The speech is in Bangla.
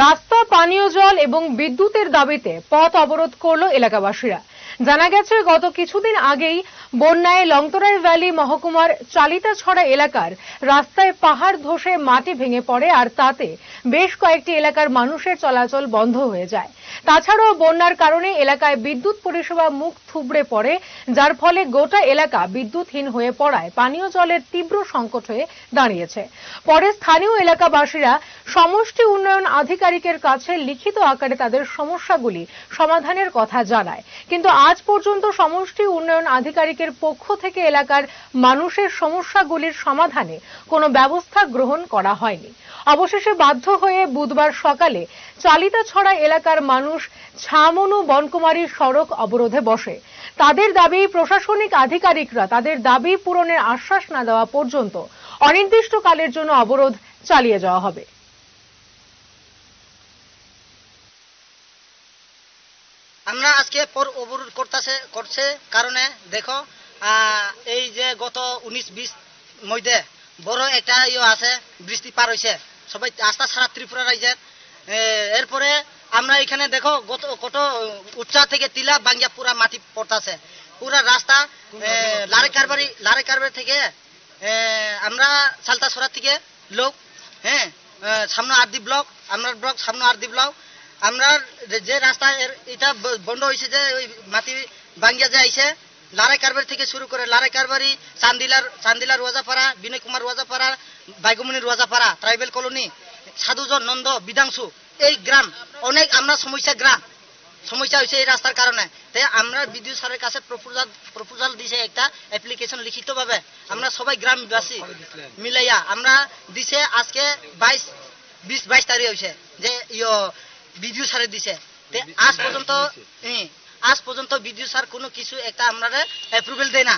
রাস্তা, পানীয় জল এবং বিদ্যুতের দাবিতে পথ অবরোধ করল এলাকাবাসীরা। জানা গেছে, গত কিছুদিন আগেই বন্যায় লংতরাই ভ্যালি মহকুমার চালিতাছড়া এলাকার রাস্তায় পাহাড় ধসে মাটি ভেঙে পড়ে আর তাতে বেশ কয়েকটি এলাকার মানুষের চলাচল বন্ধ হয়ে যায়। তাছাড়াও বন্যার কারণে এলাকায় বিদ্যুৎ পরিষেবা মুখ থুবড়ে পড়ে, যার ফলে গোটা এলাকা বিদ্যুৎহীন হয়ে পড়ায়। পানীয় জলের তীব্র সংকট হয়ে দাঁড়িয়েছে। পরে স্থানীয় এলাকাবাসীরা সমষ্টি উন্নয়ন আধিকারিকের কাছে লিখিত আকারে তাদের সমস্যাগুলি সমাধানের কথা জানায়। কিন্তু আজ পর্যন্ত সমষ্টি উন্নয়ন আধিকারিকের পক্ষ থেকে এলাকার মানুষের সমস্যাগুলির সমাধানে কোনো ব্যবস্থা গ্রহণ করা হয়নি। অবশেষে বাধ্য হয়ে বুধবার সকালে চালিতাছড়া এলাকার মানুষ ছামনু বনকুমারী সড়ক অবরোধে বসে। তাদের দাবি, প্রশাসনিক আধিকারিকরা তাদের দাবি পূরণের আশ্বাস না দেওয়া পর্যন্ত অনির্দিষ্টকালের জন্য অবরোধ চালিয়ে যাওয়া হবে। আমরা আজকে পর অবরোধ করতেছে, করছে কারণে দেখো এই যে গত উনিশ বিশ মধ্যে বড় একটা ইয়ে আছে, বৃষ্টি পার হয়েছে সবাই আস্থা সারা ত্রিপুরা রাজ্যের এরপরে আমরা এখানে দেখো কত উচ্চা থেকে তিলা বাঙ্গিয়া পুরা মাটি পড়তাছে। পুরা রাস্তা লারে কারবারি লারে কারবারি থেকে আমরা সালতাছড়া থেকে লোক হ্যাঁ সামনে আরদি ব্লক আমরা ব্লক সামনে আরদি ব্লক। আমরা যে- রাস্তা এটা বন্ধ হয়েছে যে ওই মাটি ভাঙ্গিয়া যে আইছে লারাই কারবারি থেকে শুরু করে লারাই কারবারি চান্দিলার চান্দিলার রোয়াজাপাড়া বিনয় কুমার রোয়াজাপাড়া বাইগুমনি রোয়াজাপাড়া ট্রাইবেল কলোনি সাধুজন নন্দ বিধাংশু এই গ্রাম অনেক আমরা সমস্যা গ্রাম। সমস্যা হয়েছে এই রাস্তার কারণে। তাই আমরা বিদ্যুৎ স্যারের কাছে প্রপোজাল প্রপোজাল দিছে একটা অ্যাপ্লিকেশন লিখিতভাবে। আমরা সবাই গ্রামবাসী মিলাইয়া আমরা দিছে আজকে বাইশ বিশ বাইশ তারিখ হয়েছে যে ইয় বিদ্যুৎ সারে দিছে। আজ পর্যন্ত আজ পর্যন্ত বিদ্যুৎ সার কোনো কিছু একটা আমরা অ্যাপ্রুভেল দেয় না।